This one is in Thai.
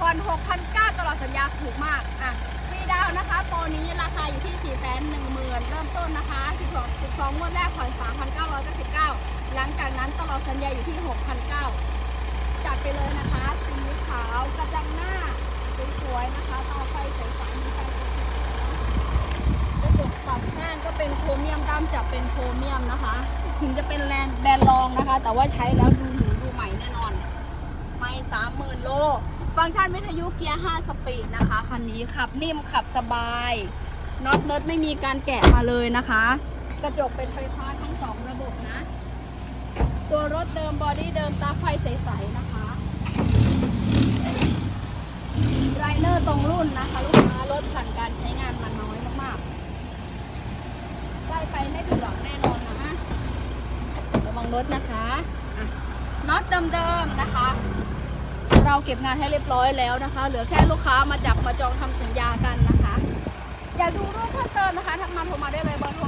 ผ่อน6,900ตลอดสัญญาถูกมากอะฟรีดาวนะคะโปรนี้ราคาอยู่ที่ 4 1 0 0 0 0 เริ่มต้นนะคะ12 12งวดแรกผ่อน 3,999 หลังจากนั้นตลอดสัญญาอยู่ที่6,900จัดไปเลยนะคะ สีขาวกระจังหน้าสวยๆนะคะต่อไฟใสๆมีไฟกระจกปรับข้างก็เป็นโครเมียมด้ามจับเป็นโครเมียมนะคะ ถึงจะเป็นแลนแบรนด์รองนะคะ แต่ว่าใช้แล้วดูหนูดูใหม่แน่นอน ไม่สามหมื่นโล ฟังก์ชันวิทยุเกียร์ 5 สปีดนะคะคันนี้ขับนิ่มขับสบายน็อตเนิร์ดไม่มีการแกะมาเลยนะคะ กระจกเป็นไฟฟ้าทั้งสองระบบนะ ตัวรถเดิมบอดี้เดิมตาไฟใสๆนะคะไรเนอร์ตรงรุ่นนะคะ ลูกค้ารถผ่านการใช้งานมาน้อยมากๆได้ไปไม่ผิดหวังแน่นอนนะระวังรถนะคะน็อตเดิมๆนะคะ เราเก็บงานให้เรียบร้อยแล้วนะคะ เหลือแค่ลูกค้ามาจับมาจองทำสัญญากันนะคะ อยากดูรูปเพิ่มเติมนะคะทักมาโทรมาได้เลยเบอร์โทร